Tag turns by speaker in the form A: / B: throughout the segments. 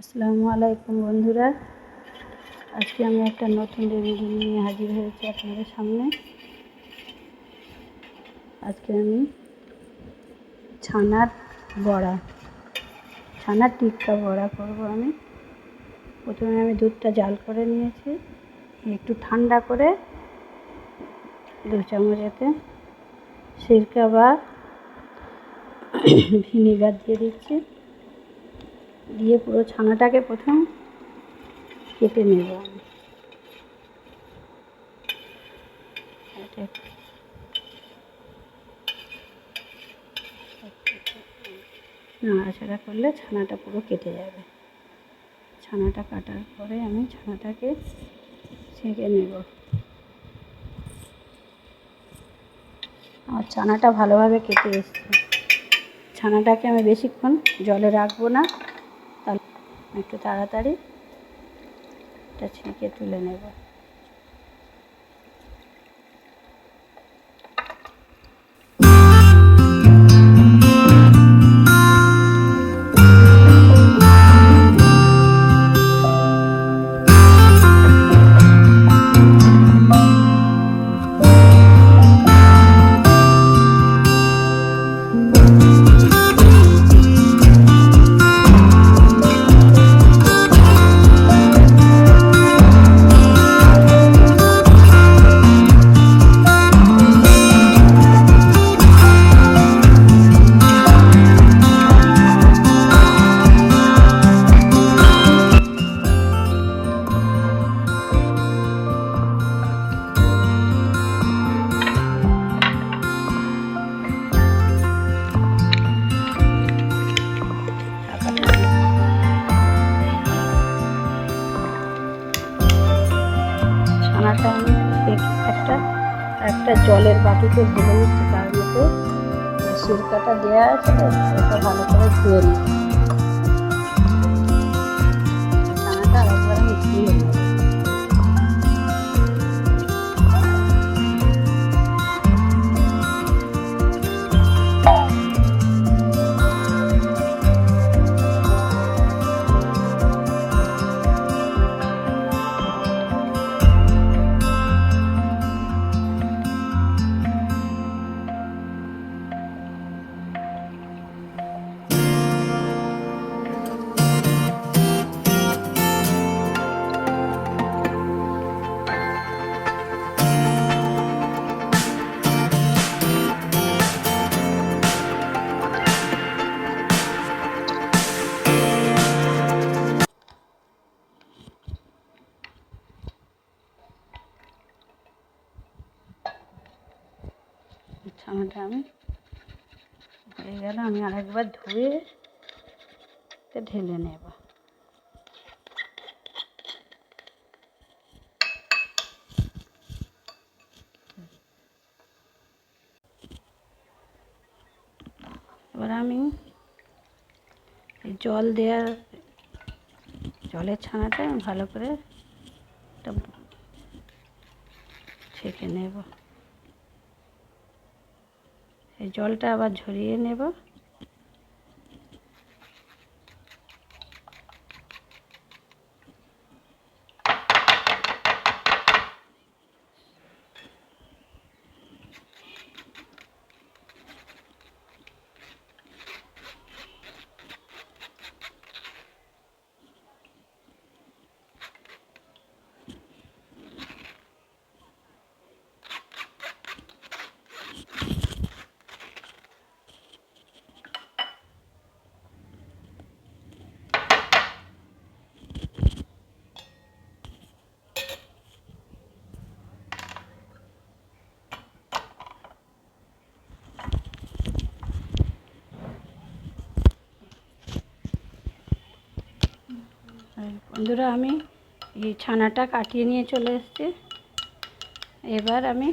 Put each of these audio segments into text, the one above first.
A: আসসালামু আলাইকুম বন্ধুরা। আজকে আমি একটা নতুন রেমেডি নিয়ে হাজির হয়েছি আপনাদের সামনে। আজকে আমি ছানার বড়া, ছানার টিক্কা বড়া করব আমি। প্রথমে আমি দুধটা জাল করে নিয়েছি, একটু ঠান্ডা করে দু চামচেতে সিরকা বা ভিনিগার দিয়ে দিচ্ছি। দিয়ে পুরো ছানাটাকে প্রথম কেটে নেব নাড়াচাড়া করলে ছানাটা পুরো কেটে যাবে। ছানাটা কাটার পরে আমি ছানাটাকে ছেঁকে নেব। আমার ছানাটা ভালোভাবে কেটে এসছে। ছানাটাকে আমি বেশিক্ষণ জলে রাখব না। একটু তাড়াতাড়ি এটা ছিঁকে তুলে নেব। একটা জলের বাটিতে ভরে নিচ্ছি তার মধ্যে। সিরকাটা দেওয়া আছে ভালো করে ধুয়ে নিই ছানাটা আমি হয়ে গেল, আমি আরেকবার ধুয়ে ঢেলে নেব। এবার আমি জল দেওয়ার, জলের ছানাটা ভালো করে ছেঁকে নেব। এই জলটা আবার ঝরিয়ে নেব আর বন্ধুরা, আমি এই ছানাটা কাটিয়ে নিয়ে চলে এসেছি। এবার আমি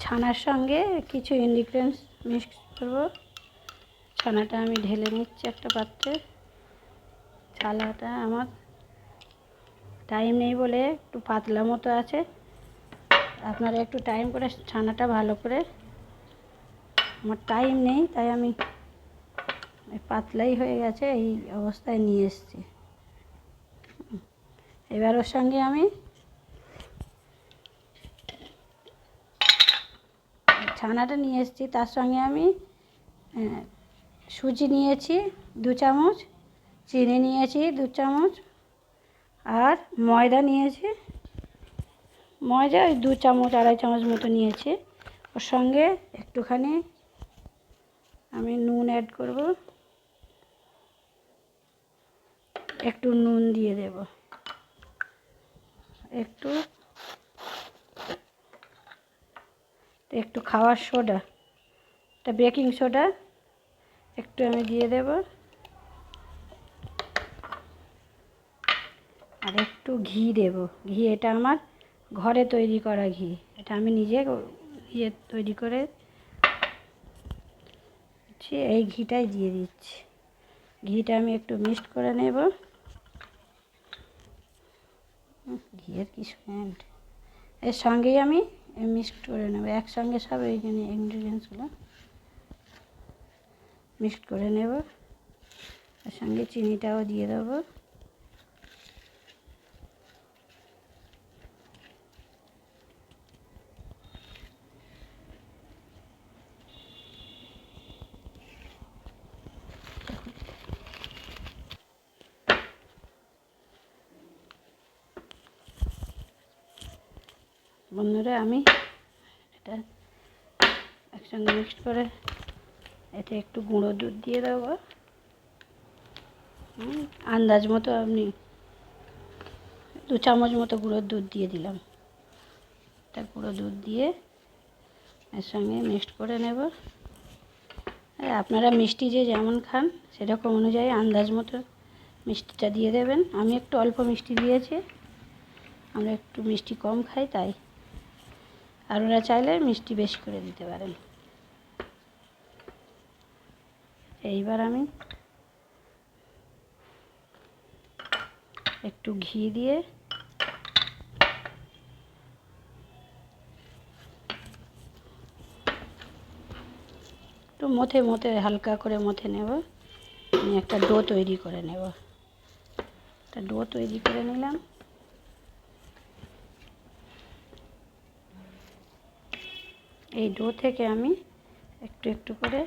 A: ছানার সঙ্গে কিছু ইনগ্রিডিয়েন্টস মিক্স করব। ছানাটা আমি ঢেলে নিচ্ছি একটা পাত্রে। ছানাটা আমার টাইম নেই বলে একটু পাতলা মতো আছে। আপনারা একটু টাইম করে ছানাটা ভালো করে। আমার টাইম নেই, তাই আমি পাতলাই হয়ে গেছে, এই অবস্থায় নিয়ে এসছি। এবার ওর সঙ্গে আমি ছানাটা নিয়ে এসেছি, তার সঙ্গে আমি সুজি নিয়েছি, দু চামচ, চিনি নিয়েছি, দু চামচ, আর ময়দা নিয়েছি। ময়দা ওই দু চামচ, আড়াই চামচ মতো নিয়েছি। ওর সঙ্গে একটুখানি আমি নুন অ্যাড করব। একটু নুন দিয়ে দেব। একটু। একটু খাওয়ার সোডা। একটা বেকিং সোডা একটু আমি দিয়ে দেব। আর একটু ঘি দেব। ঘি এটা আমার ঘরে তৈরি করা ঘি। এটা আমি নিজে ইয়ে তৈরি করে এই ঘিটাই দিয়ে দিচ্ছি। ঘিটা আমি একটু মিক্সড করে নেব। ঘিয়ের কি স্মেন্ট এর সঙ্গেই আমি মিক্সড করে নেব। একসঙ্গে সব এইখানে ইনগ্রিডিয়েন্টসগুলো মিক্সড করে নেব। এর সঙ্গে চিনিটাও দিয়ে দেবো। বন্ধুরা, আমি এটা একসঙ্গে মিক্সড করে এতে একটু গুঁড়ো দুধ দিয়ে দেবো। আন্দাজ মতো আপনি দু চামচ মতো গুঁড়োর দুধ দিয়ে দিলাম। তা গুঁড়ো দুধ দিয়ে এর সঙ্গে মিক্সড করে নেব। আপনারা মিষ্টি যে যেমন খান, সেরকম অনুযায়ী আন্দাজ মতো মিষ্টিটা দিয়ে দেবেন। আমি একটু অল্প মিষ্টি দিয়েছি, আমরা একটু মিষ্টি কম খাই, তাই। আর ওরা চাইলে মিষ্টি বেশি করে দিতে পারেন। এইবার আমি একটু ঘি দিয়ে একটু মথে মথে হালকা করে মথে নেব। আমি একটা ডো তৈরি করে নেব। একটা ডো তৈরি করে নিলাম। এই ডো থেকে আমি একটু একটু করে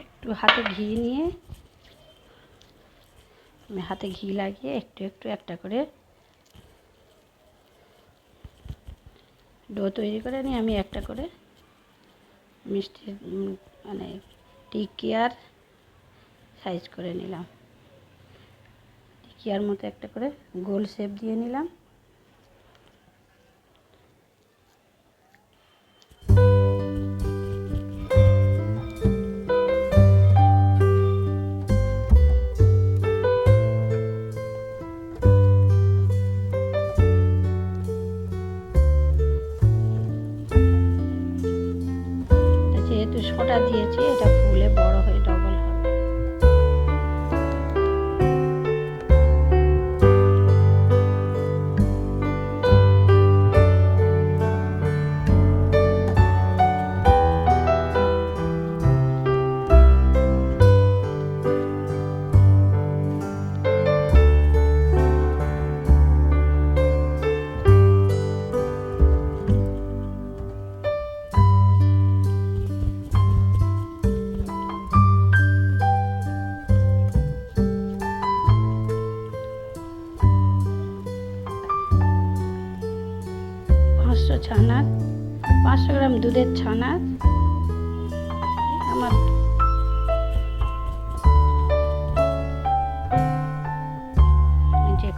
A: একটু হাতে ঘি নিয়ে আমি হাতে ঘি লাগিয়ে একটু একটু একটা করে ডো তৈরি করে নিয়ে আমি একটা করে মিষ্টি মানে টিকিয়ার সাইজ করে নিলাম। টিকিয়ার মতো একটা করে গোল শেপ দিয়ে নিলাম। পাঁচশো ছানার পাঁচশো গ্রাম দুধের ছানার আমার যে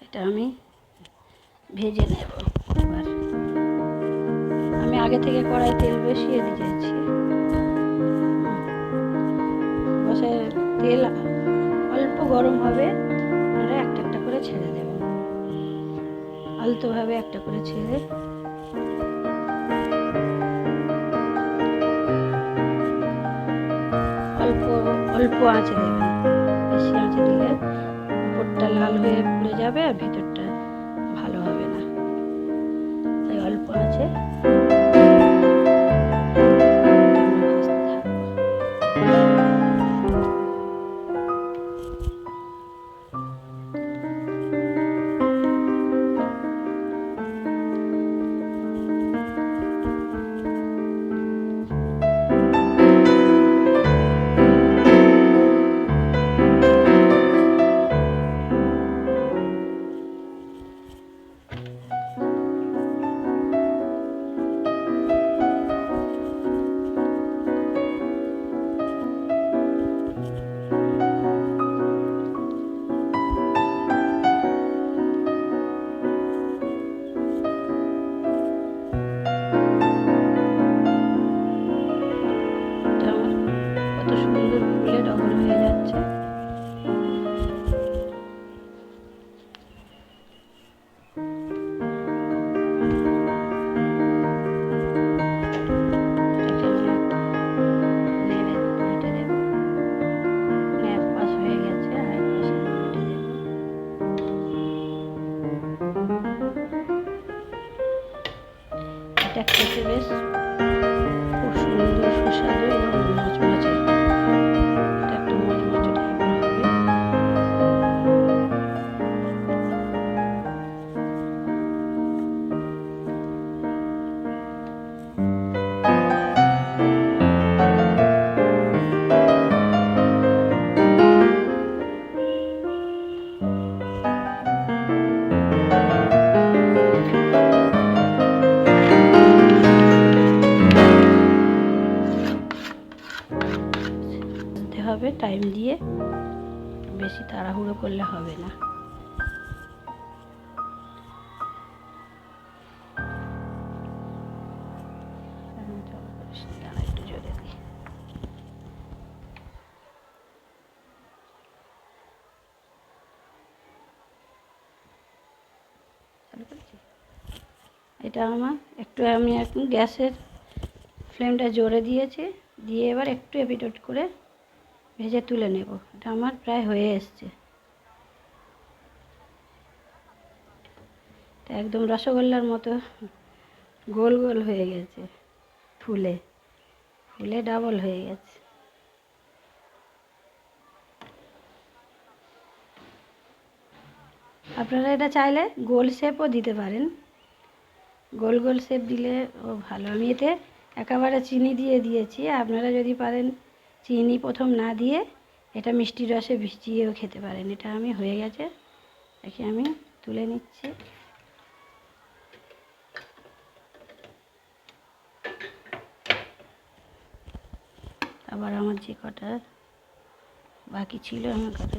A: এটা আমি ভেজে নেব। আগে থেকে কড়াই তেল বসিয়ে দিয়েছি। তেল অল্প গরম হবে আপনারা একটা একটা করে ছেড়ে দেবেন আলতোভাবে একটা করে ছেড়ে অল্প অল্প আঁচে দেবেন বেশি আঁচে দিলে উপরটা লাল হয়ে পুড়ে যাবে আর ভিতরটা এটা আমার। একটু আমি এখন গ্যাসের ফ্লেমটা জোরে দিয়েছি। দিয়ে এবার একটু এপিটোট করে ভেজে তুলে নেব। এটা আমার প্রায় হয়ে এসছে। একদম রসগোল্লার মতো গোল গোল হয়ে গেছে ফুলে। ফুলে ডাবল হয়ে গেছে। আপনারা এটা চাইলে গোল শেপও দিতে পারেন। গোল গোল শেপ দিলে ও ভালো। আমি এতে একেবারে চিনি দিয়ে দিয়েছি। আপনারা যদি পারেন চিনি প্রথম না দিয়ে এটা মিষ্টি রসে ভিজিয়েও খেতে পারেন। এটা আমি হয়ে গেছে। দেখি আমি তুলে নিচ্ছি। আবার আমার যে কটা বাকি ছিল আমার কটা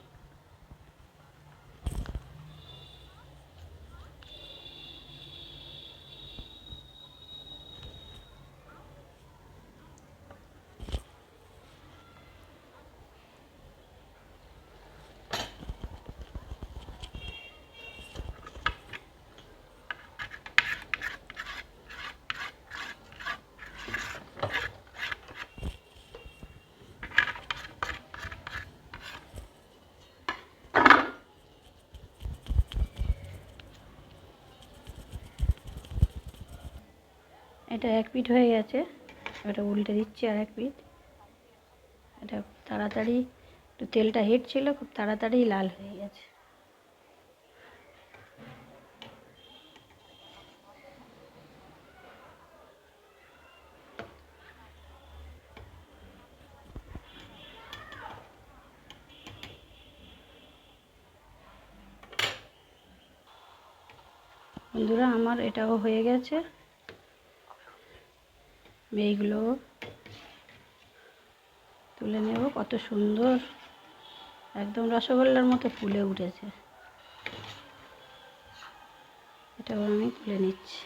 A: এটা এক পিঠ হয়ে গেছে। ওটা উল্টে দিচ্ছি আর এক পিঠ এটা তাড়াতাড়ি, একটু তেলটা হেট ছিল, খুব তাড়াতাড়ি লাল হয়ে গেছে। বন্ধুরা, আমার এটাও হয়ে গেছে। আমি এইগুলো তুলে নেব। কত সুন্দর। একদম রসগোল্লার মতো ফুলে উঠেছে। এটা আমি তুলে নিচ্ছি।